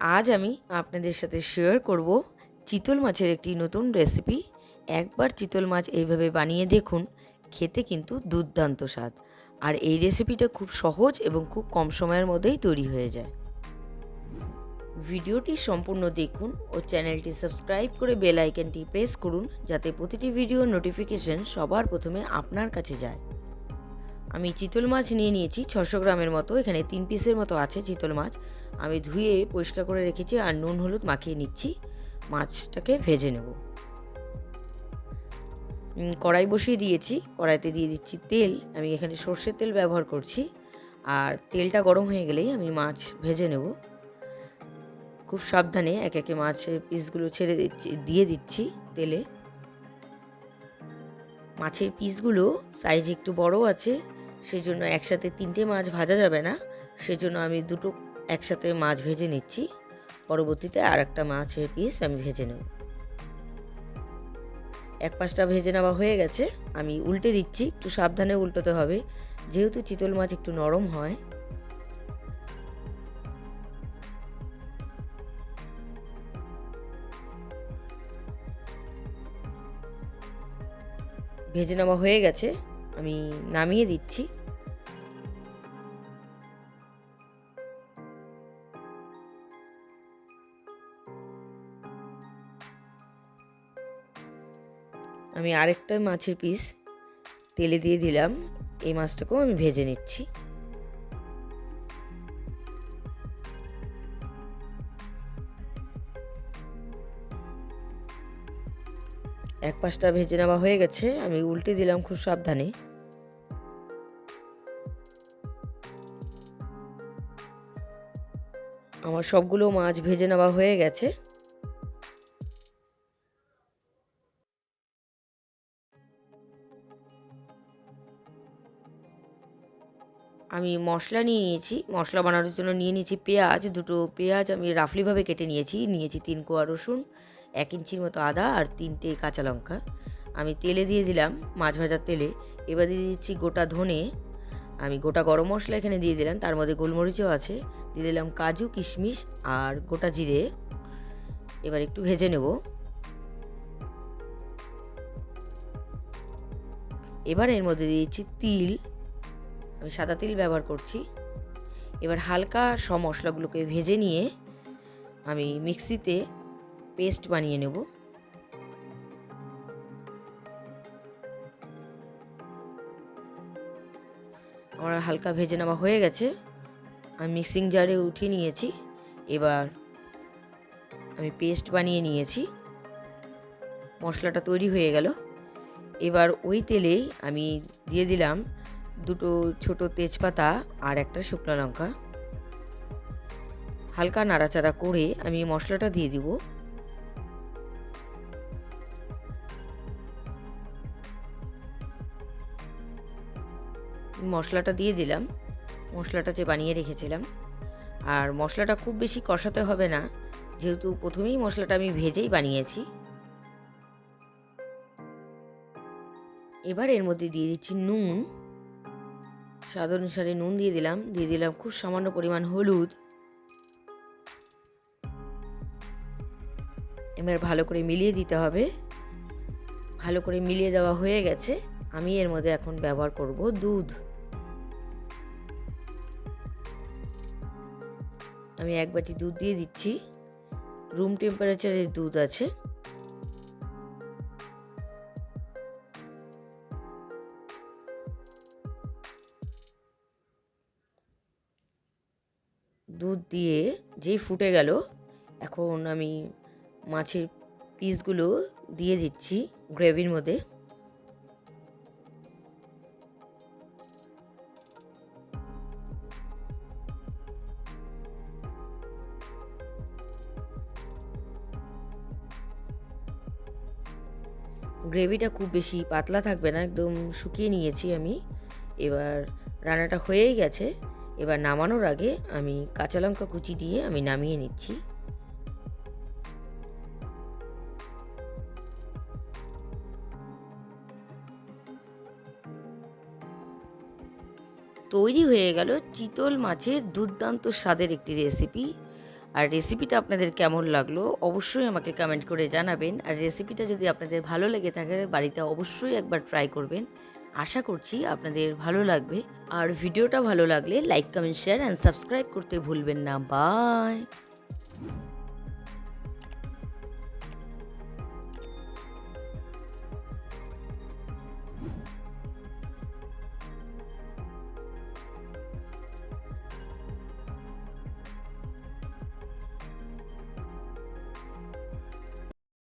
আজ আমি আপনাদের সাথে শেয়ার করব চিতল মাছের একটি নতুন রেসিপি একবার চিতল মাছ এইভাবে বানিয়ে দেখুন, খেতে কিন্তু দুর্দান্ত স্বাদ। আর এই রেসিপিটা খুব সহজ এবং খুব কম সময়ের মধ্যেই তৈরি হয়ে যায়। ভিডিওটি সম্পূর্ণ দেখুন ও চ্যানেলটি সাবস্ক্রাইব করে বেল আইকনটি প্রেস করুন, যাতে প্রতিটি ভিডিও নোটিফিকেশন সবার প্রথমে আপনার কাছে যায়। আমি চিতল মাছ নিয়ে নিয়েছি ছশো গ্রামের মতো, এখানে তিন পিসের মতো আছে চিতল মাছ। আমি ধুয়ে পরিষ্কার করে রেখেছি আর নুন হলুদ মাখিয়ে নিচ্ছি। মাছটাকে ভেজে নেব। কড়াই বসিয়ে দিয়েছি, কড়াইতে দিয়ে দিচ্ছি তেল। আমি এখানে সর্ষের তেল ব্যবহার করছি আর তেলটা গরম হয়ে গেলেই আমি মাছ ভেজে নেব। খুব সাবধানে এক একে মাছের পিসগুলো ছেড়ে দিচ্ছি, দিয়ে দিচ্ছি তেলে। মাছের পিসগুলো সাইজ একটু বড় আছে সেজন্য একসাথে তিনটে মাছ ভাজা যাবে না। সেজন্য আমি দুটো একসাথে মাছ ভেজে নিচ্ছি। পরবর্তীতে আর একটা মাছের পিস আমি ভেজে নেব। এক পাশটা ভেজে নেওয়া হয়ে গেছে। আমি উল্টে দিচ্ছি, একটু সাবধানে উল্টোতে হবে। যেহেতু চিতল মাছ একটু নরম হয়। ভেজে নেওয়া হয়ে গেছে। আমি নামিয়ে দিচ্ছি। আমি আরেকটা মাছের পিস তেলে দিয়ে দিলাম। এই মাছটাকেও আমি ভেজে নিচ্ছি। এক পাশটা ভেজে নেওয়া হয়ে গেছে। আমি উল্টে দিলাম খুব সাবধানে। আমার সবগুলো মাছ ভেজে নেওয়া হয়ে গেছে। আমি মশলা নিয়ে নিয়েছি। মশলা বানানোর জন্য নিয়ে নিয়েছি পেঁয়াজ। দুটো পেঁয়াজ আমি রাফলিভাবে কেটে নিয়েছি। নিয়েছি তিন কোয়া রসুন, এক ইঞ্চির মতো আদা আর তিনটে কাঁচা লঙ্কা। আমি তেলে দিয়ে দিলাম মাছ ভাজার তেলে। এবার দিয়ে দিচ্ছি গোটা ধনে। আমি গোটা গরম মশলা এখানে দিয়ে দিলাম। তার মধ্যে গোলমরিচও আছে। দিয়ে দিলাম কাজু, কিশমিশ আর গোটা জিরে। এবার একটু ভেজে নেব। এবার এর মধ্যে দিয়েছি তিল। আমি সাদা তিল ব্যবহার করছি। এবার হালকা সব মশলাগুলোকে ভেজে নিয়ে আমি মিক্সিতে পেস্ট বানিয়ে নেব। আমার হালকা ভেজে নেওয়া হয়ে গেছে। আমি মিক্সিং জারে উঠিয়ে নিয়েছি। এবার আমি পেস্ট বানিয়ে নিয়েছি। মশলাটা তৈরি হয়ে গেল। এবার ওই তেলেই আমি দিয়ে দিলাম দুটো ছোট তেজপাতা আর একটা শুকনো লঙ্কা। হালকা নাড়াচাড়া করে আমি মশলাটা দিয়ে দিব। মশলাটা দিয়ে দিলাম। মশলাটা যে বানিয়ে রেখেছিলাম। আর মশলাটা খুব বেশি কষাতে হবে না। যেহেতু প্রথমেই মশলাটা আমি ভেজেই বানিয়েছি। এবার এর মধ্যে দিয়ে দিচ্ছি নুন। স্বাদ অনুসারে নুন দিয়ে দিলাম। দিয়ে দিলাম খুব সামান্য পরিমাণ হলুদ। এবার ভালো করে মিলিয়ে দিতে হবে। ভালো করে মিলিয়ে দেওয়া হয়ে গেছে। আমি এর মধ্যে এখন ব্যবহার করব দুধ। আমি এক বাটি দুধ দিয়ে দিচ্ছি। রুম টেম্পারেচারের দুধ আছে। দুধ দিয়ে যেই ফুটে গেল, এখন আমি মাছের পিসগুলো দিয়ে দিচ্ছি গ্রেভির মধ্যে। গ্রেভিটা খুব বেশি পাতলা থাকবে না, একদম শুকিয়ে নিয়েছি আমি। এবার রান্নাটা হয়েই গেছে। এবার নামানোর আগে আমি কাঁচা লঙ্কা কুচি দিয়ে আমি নামিয়ে নিচ্ছি। তৈরি হয়ে গেল চিতল মাছের দুর্দান্ত স্বাদের একটি রেসিপি আর রেসিপিটা আপনাদের কেমন লাগল, অবশ্যই আমাকে কমেন্ট করে জানাবেন। আর রেসিপিটা যদি আপনাদের ভালো লেগে থাকে, বাড়িতে অবশ্যই একবার ট্রাই করবেন। আশা করছি আপনাদের ভালো লাগবে। আর ভিডিওটা ভালো লাগলে like comment share and subscribe করতে ভুলবেন না। বাই